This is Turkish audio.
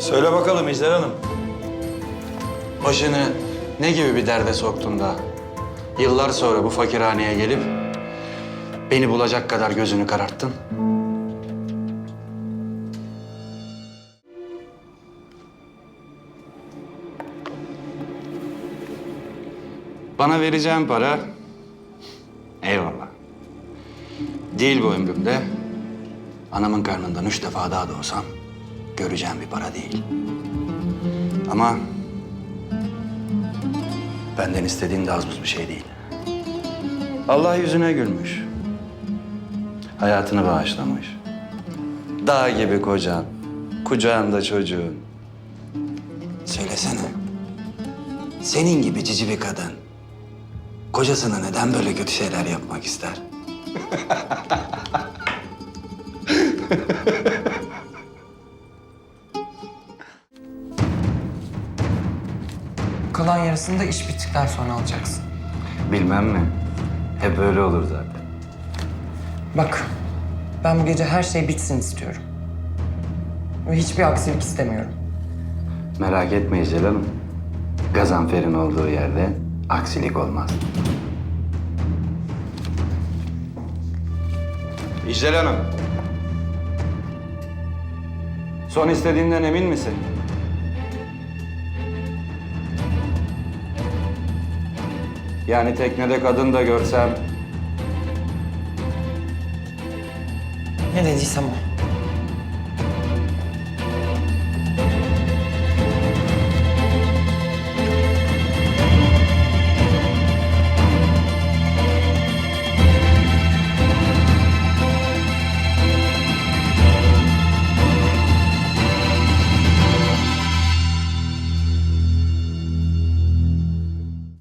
Söyle bakalım İcler Hanım. Başını ne gibi bir derde soktun da yıllar sonra bu fakirhaneye gelip beni bulacak kadar gözünü kararttın? Bana vereceğin para eyvallah. Değil bu ömrümde. Anamın karnından üç defa daha doğsam göreceğim bir para değil. Ama benden istediğin de az buz bir şey değil. Allah yüzüne gülmüş. Hayatını bağışlamış. Dağ gibi kocan, kucağında çocuğun. Söylesene. Senin gibi cici bir kadın kocasına neden böyle kötü şeyler yapmak ister? Kalan yarısını da iş bittikten sonra alacaksın. Bilmem mi? Hep öyle olur zaten. Bak, ben bu gece her şey bitsin istiyorum. Ve hiçbir aksilik istemiyorum. Merak etme Hanım. Gazanfer'in olduğu yerde aksilik olmaz. İcel Hanım. Son istediğinden emin misin? Yani teknede kadın da görsem Ne dediysem o.